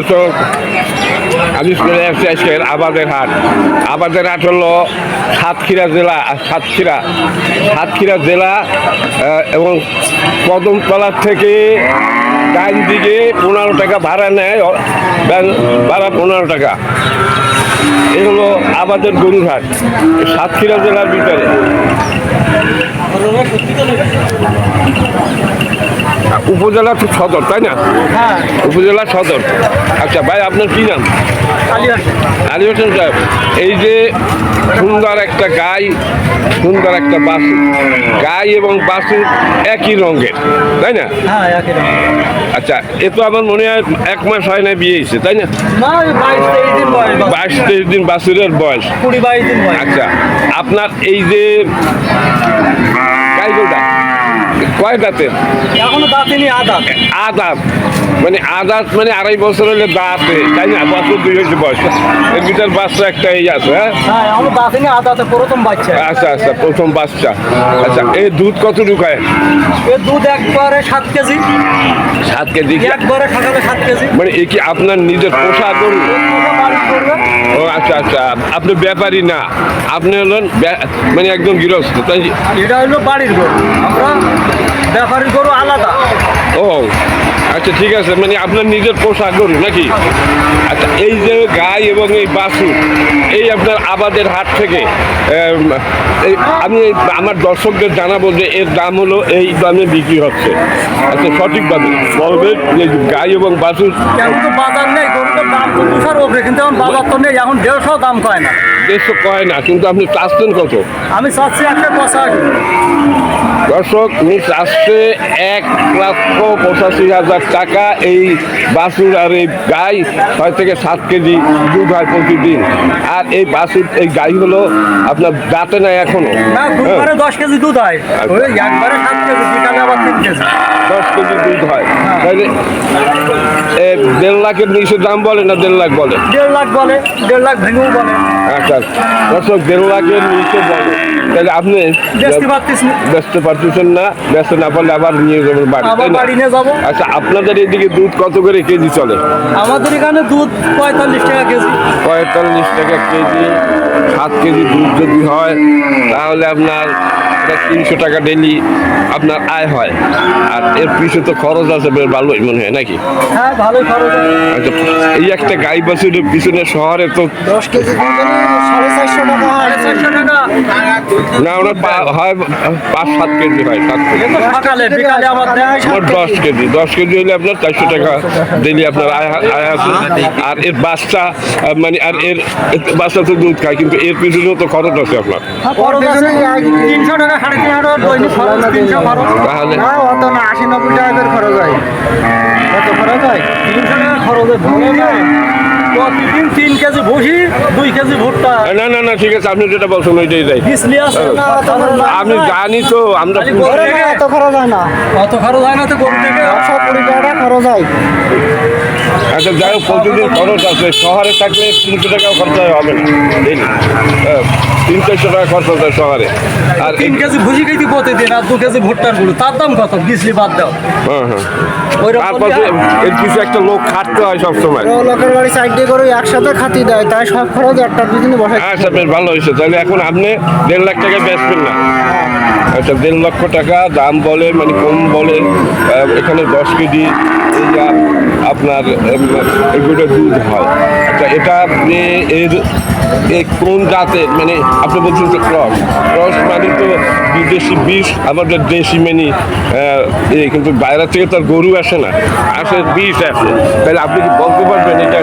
দর্শক আমি চলে আসছি আজকের আবাদের হাট। আবাদের হাট হলো সাতক্ষীরা জেলা, সাতক্ষীরা সাতক্ষীরা জেলা এবং কদমতলার থেকে ডান দিকে পনেরো টাকা ভাড়া নেয় ভাড়া পনেরো টাকা। এ হলো আমাদের গরুর হাট, সাতক্ষীরা জেলার ভিতরে। উপজেলা সদর তাই না? হ্যাঁ। উপজেলা সদর। আচ্ছা ভাই আপনার কি নাম? আলী হোসেন। সাহেব এই যে সুন্দর একটা গাই সুন্দর একটা বাসু। গাই এবং বাসু একই রঙের তাই না? হ্যাঁ। আচ্ছা এ তো আমার মনে হয় এক মাস হয় না বিয়ে হয়েছে তাই না? বাইশ তেইশ দিন বাসুরের বয়স। আচ্ছা আপনার এই যে কয় দাঁতের? এখনও দাঁতিনি আদা আদাত মানে আদাত মানে আড়াই বছর হলে দাঁতে তাই না? বছর দুই হয়েছে বয়স। এর ভিতর বাচ্চা একটা এই আছে হ্যাঁ? হ্যাঁ প্রথম বাচ্চা। আচ্ছা আচ্ছা প্রথম বাচ্চা। আচ্ছা এই দুধ কত ঢুকায়? এর দুধ একবারে সাত কেজি। সাত কেজি একবারে খাটালে সাত কেজি। মানে এ কি আপনার নিজের পোষা গরু ও আচ্ছা আচ্ছা আপনি ব্যাপারী না। আপনি হলেন মানে একদম গৃহস্থ তাই এটা হলো বাড়ির গরু। আমরা ব্যাপারীর গরু আলাদা। ও আচ্ছা ঠিক আছে মানে আপনার নিজের পোশাক গরু নাকি? আচ্ছা এই যে গাই এবং এই বাছু এই আপনার আবাদের হাট থেকে আমি আমার দর্শকদের জানাব যে এর দাম হলো এই দামে বিক্রি হচ্ছে। আচ্ছা সঠিকভাবে। বলবেন যে গাই এবং তো বাজার নেই গরুটার দাম তো ওপরে কিন্তু এখন বাজার তো নেই এখন দেড়শো দাম কয় না? দেড়শো কয় না কিন্তু আপনি চাচ্ছেন কত? আমি চাচ্ছি একটা পঁচাশি। দর্শক নিচ আসছে এক লক্ষ পঁচাশি হাজার টাকা এই বাছুর আর এই গাই ছয় থেকে সাত কেজি দুধ হয় প্রতিদিন। আর এই বাছুর এই গাই হলো আপনার দাঁতে নাই এখনও। দুবারে দশ কেজি দুধ হয়। কেজি দশ কেজি দুধ হয়। তাহলে দেড় লাখের নিচে দাম বলে না দেড় লাখ বলে? দেড় লাখ বলে দেড় লাখ ভেঙেও বলে। আচ্ছা। দর্শক দেড় লাখের নিচে বলে। তাহলে আপনি ব্যস্ত পারতেছেন না ব্যস্ত না পারলে আবার নিয়ে যাবেন বাড়ি নিয়ে যাব। আচ্ছা আপনাদের এদিকে দুধ কত করে কেজি চলে? আমাদের এখানে দুধ পঁয়তাল্লিশ টাকা কেজি। পঁয়তাল্লিশ টাকা কেজি সাত কেজি দুধ যদি হয় তাহলে আপনার তিনশো টাকা ডেলি আপনার আয় হয়। আর এর পিছনে তো খরচ আছে বেশ ভালোই মনে হয় নাকি? হ্যাঁ ভালোই খরচ আচ্ছা এই একটা গাই বাছুরের পিছনে শহরে তো দশ কেজি না ওনার হয় পাঁচ সাত কেজি হয় সাত কেজি। দশ কেজি দশ কেজি হলে আপনার চারশো টাকা ডেলি আপনার আয় আয় আছে। আর এর বাচ্চা মানে আর এর এর বাচ্চা তো দুধ খায় কিন্তু এর পিছনেও তো খরচ আছে আপনার। তিনশো টাকা সাড়ে তিন হাজার দৈনিক খরচ তিনশো খরচ। না অত না আশি নব্বই টাকা করে খরচ হয়। কত খরচ হয়? তিনশো টাকা খরচ হয় না? প্রতিদিন তিন কেজি ভুসি দুই কেজি ভুট্টা। না না না ঠিক আছে আপনি যেটা বলছেন ওইটাই যাই বিজলি আমি জানি তো আমরা এত খরচ হয় না। অত খরচ হয় না তো গরু থেকে খরচ হয়। আচ্ছা যাই হোক প্রতিদিন খরচ আছে। শহরে থাকলে তিনশো টাকাও খরচ হবে না। হ্যাঁ, তিন চারশো টাকা খরচ হয় শহরে। আর তিন কেজি ভুসি খেয়েছি প্রতিদিন আর দু কেজি ভুট্টারগুলো তার দাম কত? বিজলি বাদ দাও। হ্যাঁ হ্যাঁ। তারপর এর কিছু একটা লোক খাটতে হয় সবসময়। লোকের বাড়ি সাইড দিয়ে করে একসাথে খাতি দেয় তাই সব খরচ একটা দুদিনে বসে আচ্ছা বেশ ভালো হয়েছে। তাহলে এখন আপনি দেড় লাখ টাকা বেচবেন না। আচ্ছা দেড় লক্ষ টাকা দাম বলে মানে কম বলে এখানে দশ কেজি যা আপনার এগুলো দুধ হয়। আচ্ছা এটা আপনি এর কোন জাতের মানে আপনি বলছেন যে ক্রস। ক্রস মানে তো বিদেশি বিষ আমাদের দেশি মানে কিন্তু বাইরে থেকে তো আর গরু আসে না, আসে বিষ আসে। তাহলে আপনি কি বলতে পারবেন এটা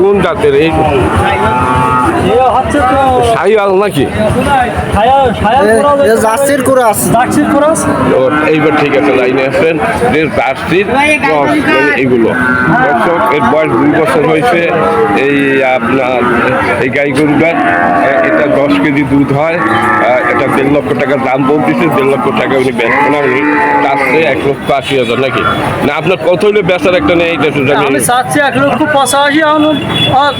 কোন জাতের? এই এ হচ্ছে তো নাকি? জার্সির এইবার ঠিক আছে লাইনে আসবেন যে জার্সির ক্রস মানে এগুলো। দর্শক এর বয়স দুই বছর হয়েছে। এই আপনার এই গাই গরুটার এটা দশ কেজি দুধ হয়। এটা দেড় লক্ষ টাকা দাম বলতেছে দেড় লক্ষ টাকা উনি না চাচ্ছে এক লক্ষ আশি হাজার নাকি না আপনার কত হলে বেচার একটা নেই এটা আমি। চাচ্ছি এক লক্ষ পঁচাশি এখন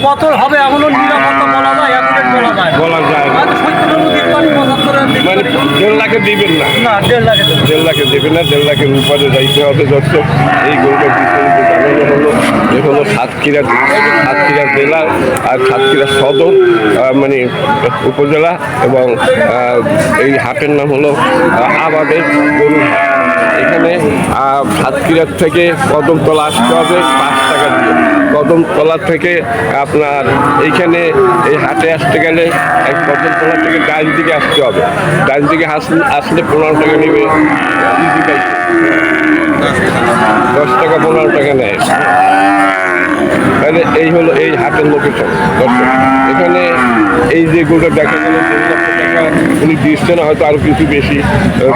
কত হবে এমনও নিরাপত্তা বলা যায় এখন বলা যায় না। বলা যায় দিতে মানে দেড় লাখে দিবেন না না দেড় লাখে দেবো। দেড় লাখে দেবে না দেড় লাখের উপরে যাইতে হবে দর্শক এই গরুটা বিস্তারিত হলো সাতক্ষীরা সাতক্ষীরা জেলা আর সাতক্ষীরা সদর আহ, মানে উপজেলা এবং আহ, এই হাটের নাম হলো আহ, আবাদের গরু হাট। এখানে সাতক্ষীরার থেকে কদমতলা আসতে হবে, পাঁচ টাকা দিয়ে। কদমতলা থেকে আপনার এইখানে এই হাটে আসতে গেলে এক কদমতলা থেকে ডান দিকে আসতে হবে। ডান দিকে আসলে আসলে পনেরো টাকা নেবে। দশ টাকা, পনেরো টাকা নেয়। তাহলে এই হলো এই হাটের লোকেশন এখানে এই যে গরুটা দেখা গেল টাকা উনি দিচ্ছেন হয়তো আরও কিছু বেশি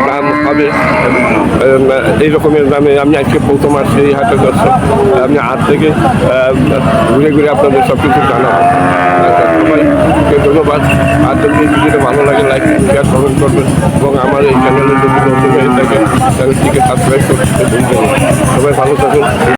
দাম হবে। এই রকমের দামে আমি আজকে প্রথম আসছি এই হাটের দর্শক। আমি হাট থেকে ঘুরে ঘুরে আপনাদের সব কিছু জানাব সবাইকে ধন্যবাদ। আর যদি ভিডিওটা ভালো লাগে লাইক শেয়ার কমেন্ট করবেন এবং আমার এই চ্যানেলে যদি নতুন হয়ে থাকে চ্যানেলটিকে সাবস্ক্রাইব করতে সবাই ভালো থাকুন।